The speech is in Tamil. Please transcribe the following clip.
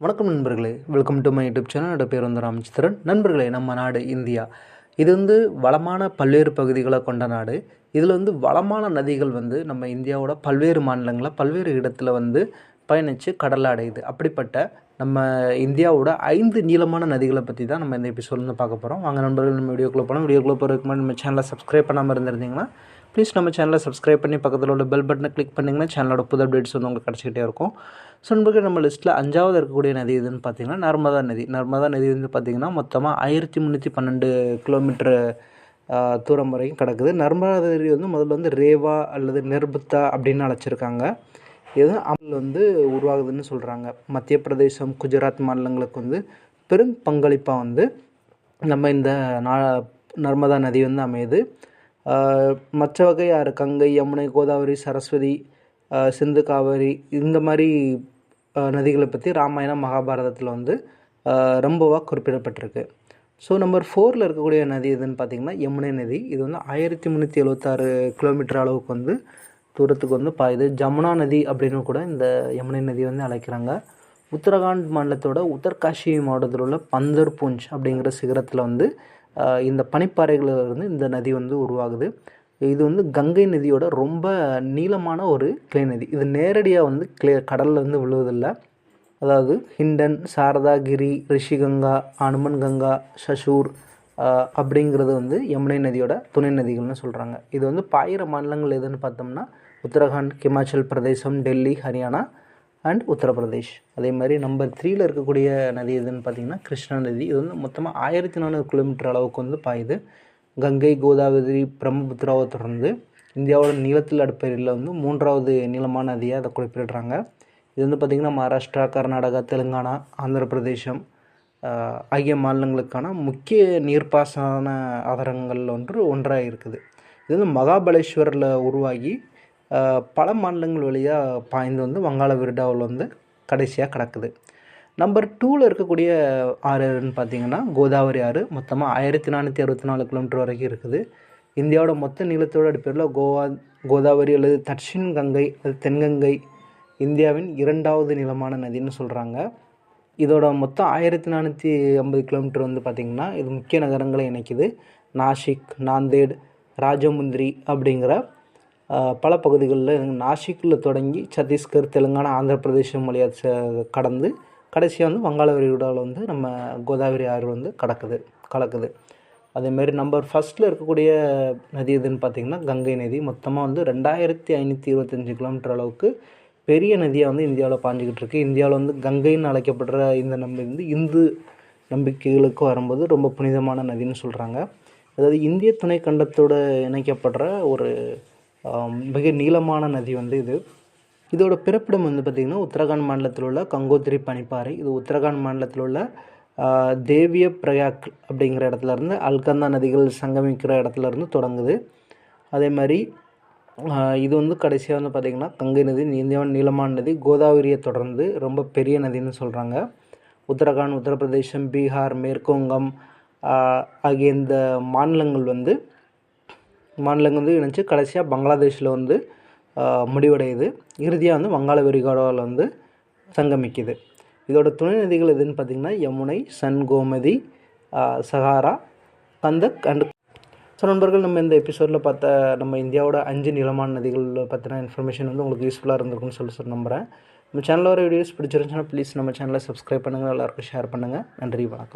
வணக்கம் நண்பர்களே. Welcome to my YouTube channel என்னோட பேர் வந்து ராமச்சந்திரன் நண்பர்களே நம்ம நாடு இந்தியா. இது வந்து வளமான பல்வேறு பகுதிகளை கொண்ட நாடு. இதில் வந்து வளமான நதிகள் வந்து நம்ம இந்தியாவோட பல்வேறு மாநிலங்களில் பல்வேறு இடத்துல வந்து பயணித்து கடல் அடையுது அப்படிப்பட்ட நம்ம இந்தியாவோட ஐந்து நீளமான நதிகளை பற்றி தான் நம்ம இந்த எபிசோட் வந்து பார்க்க போகிறோம் வாங்க நண்பர்கள் நம்ம வீடியோக்குள்ளே போனோம் வீடியோக்குள்ளே போகிறதுக்கு முன்னாடி நம்ம சேனலை சப்ஸ்கிரைப் பண்ணாமல் இருந்திருந்தீங்கன்னா ப்ளீஸ் நம்ம சேனலை சப்ஸ்கிரைப் பண்ணி பக்கத்தில் உள்ள பெல் பட்டனை கிளிக் பண்ணிங்கன்னா சேனலோட புது அப்டேட்ஸ் வந்து உங்களுக்கு கிடச்சிக்கிட்டே இருக்கும். ஸோ நண்பர்கள் நம்ம லிஸ்ட்டில் அஞ்சாவது இருக்கக்கூடிய நதி எதுன்னு பார்த்தீங்கன்னா நர்மதா நதி. நர்மதா நதி வந்து பார்த்திங்கன்னா மொத்தமாக ஆயிரத்தி முந்நூற்றி பன்னெண்டு கிலோமீட்டர் தூரம் வரைக்கும் கிடக்குது. நர்மதா நதி வந்து முதல்ல வந்து ரேவா அல்லது நிர்பத்தா அப்படின்னு அழைச்சிருக்காங்க. எதுவும் அமல் வந்து உருவாகுதுன்னு சொல்கிறாங்க மத்திய பிரதேசம் குஜராத் மாநிலங்களுக்கு வந்து பெரும் பங்களிப்பாக வந்து நம்ம இந்த நா நர்மதா நதி வந்து அமையுது. மற்ற வகை ஆறு கங்கை யமுனை கோதாவரி சரஸ்வதி சிந்து காவேரி இந்த மாதிரி நதிகளை பற்றி ராமாயணம் மகாபாரதத்தில் வந்து ரொம்பவாக குறிப்பிடப்பட்டிருக்கு. ஸோ நம்பர் ஃபோரில் இருக்கக்கூடிய நதி எதுன்னு பார்த்திங்கன்னா யமுனை நதி. இது வந்து ஆயிரத்தி முந்நூற்றி எழுபத்தாறு கிலோமீட்டர் அளவுக்கு வந்து தூரத்துக்கு வந்து பாயுது ஜமுனா நதி அப்படின்னு கூட இந்த யமுனை நதி வந்து அழைக்கிறாங்க. உத்தரகாண்ட் மாநிலத்தோட உத்தர்காஷி மாவட்டத்தில் உள்ள பந்தர் பூஞ்ச் அப்படிங்கிற சிகரத்தில் வந்து இந்த பனிப்பாறைகளிலிருந்து இந்த நதி வந்து உருவாகுது. இது வந்து கங்கை நதியோட ரொம்ப நீளமான ஒரு கிளை நதி. இது நேரடியாக வந்து கிளே கடலில் வந்து விழுவதில்லை. அதாவது ஹிண்டன் சாரதாகிரி ரிஷிகங்கா அனுமன் கங்கா சஷூர் அப்படிங்கிறது வந்து யமுனை நதியோட துணை நதிகள்னு சொல்கிறாங்க இது வந்து பாயிர மாநிலங்கள் எதுன்னு பார்த்தோம்னா உத்தரகாண்ட் ஹிமாச்சல் பிரதேசம் டெல்லி ஹரியானா அண்ட் உத்தரப்பிரதேஷ். அதே மாதிரி நம்பர் த்ரீயில் இருக்கக்கூடிய நதி எதுன்னு பார்த்தீங்கன்னா கிருஷ்ணா நதி. இது வந்து மொத்தமாக ஆயிரத்தி நானூறு கிலோமீட்டர் அளவுக்கு வந்து பாயுது. கங்கை கோதாவரி பிரம்மபுத்திராவை தொடர்ந்து இந்தியாவோட நீளத்தில் அடுப்பையில் வந்து மூன்றாவது நீளமான நதியாக அதை குறிப்பிடுறாங்க. இது வந்து பார்த்திங்கன்னா மகாராஷ்டிரா கர்நாடகா தெலுங்கானா ஆந்திர பிரதேசம் ஆகிய மாநிலங்களுக்கான முக்கிய நீர்ப்பாசன ஆதாரங்கள் ஒன்று ஒன்றாக இருக்குது. இது வந்து மகாபலேஸ்வரில் உருவாகி பல மாநிலங்கள் வழியாக பாய்ந்து வந்து வங்காள விரிடாவில் வந்து கடைசியாக கிடக்குது. நம்பர் டூவில் இருக்கக்கூடிய ஆறு பார்த்தீங்கன்னா கோதாவரி ஆறு. மொத்தமாக ஆயிரத்தி நானூற்றி அறுபத்தி நாலு கிலோமீட்டர் வரைக்கும் இருக்குது. இந்தியாவோட மொத்த நீளத்தோட அடிப்படையில் கோவா கோதாவரி அல்லது தட்சின் கங்கை அல்லது தென்கங்கை இந்தியாவின் இரண்டாவது நிலமான நதின்னு சொல்கிறாங்க இதோட மொத்தம் ஆயிரத்தி நானூற்றி ஐம்பது கிலோமீட்டர் வந்து பார்த்திங்கன்னா இது முக்கிய நகரங்களை இணைக்குது. நாசிக் நாந்தேட் ராஜமுந்திரி அப்படிங்கிற பல பகுதிகளில் நாசிக்கில் தொடங்கி சத்தீஸ்கர் தெலுங்கானா ஆந்திர பிரதேசம் வழியாக கடந்து கடைசியாக வந்து வங்காள விரிகுடாவில் வந்து நம்ம கோதாவரி ஆறு வந்து கடக்குது கலக்குது. அதேமாரி நம்பர் ஃபஸ்ட்டில் இருக்கக்கூடிய நதி எதுன்னு பார்த்திங்கன்னா கங்கை நதி. மொத்தமாக வந்து ரெண்டாயிரத்தி ஐநூற்றி இருபத்தஞ்சி கிலோமீட்டர் அளவுக்கு பெரிய நதியாக வந்து இந்தியாவில் பாஞ்சிக்கிட்டு இருக்குது இந்தியாவில் வந்து கங்கைன்னு அழைக்கப்படுற இந்த நம்பி வந்து இந்து நம்பிக்கைகளுக்கு வரும்போது ரொம்ப புனிதமான நதின்னு சொல்கிறாங்க அதாவது இந்திய துணைக்கண்டத்தோடு இணைக்கப்படுற ஒரு மிக நீளமான நதி வந்து இது. இதோட பிறப்பிடம் வந்து பார்த்திங்கன்னா உத்தரகாண்ட் மாநிலத்தில் உள்ள கங்கோத்திரி பனிப்பாறை. இது உத்தரகாண்ட் மாநிலத்தில் உள்ள தேவிய பிரயாக் அப்படிங்கிற இடத்துலேருந்து அல்கந்தா நதிகள் சங்கமிக்கிற இடத்துலேருந்து தொடங்குது. அதே மாதிரி இது வந்து கடைசியாக வந்து பார்த்திங்கன்னா கங்கை நதி இந்தியாவின் நீளமான நதி கோதாவரியை தொடர்ந்து ரொம்ப பெரிய நதின்னு சொல்கிறாங்க உத்தரகாண்ட் உத்தரப்பிரதேசம் பீகார் மேற்குவங்கம் ஆகிய இந்த மாநிலங்கள் வந்து மாநிலங்கள் வந்து இணைச்சு கடைசியாக பங்களாதேஷில் வந்து முடிவடையுது. இறுதியாக வந்து வங்காள விரிகுடாவில் வந்து சங்கமிக்குது. இதோட துணை நதிகள் எதுன்னு பார்த்திங்கன்னா யமுனை சன் கோமதி சஹாரா கந்தக் அண்ட் ஸோ நண்பர்கள் நம்ம இந்த எபிசோடில் பார்த்த நம்ம இந்தியாவோட அஞ்சு நிலமான நதிகள் பற்றின இன்ஃபர்மேஷன் வந்து உங்களுக்கு யூஸ்ஃபுல்லாக இருந்திருக்குன்னு சொல்லி சொல்லி நம்புகிறேன் நம்ம சேனலில் வீடியோஸ் பிடிச்சிருந்துச்சுன்னா ப்ளீஸ் நம்ம சேனலை சப்ஸ்கிரைப் பண்ணுங்கள் எல்லாருக்கும் ஷேர் பண்ணுங்கள் நன்றி வணக்கம்.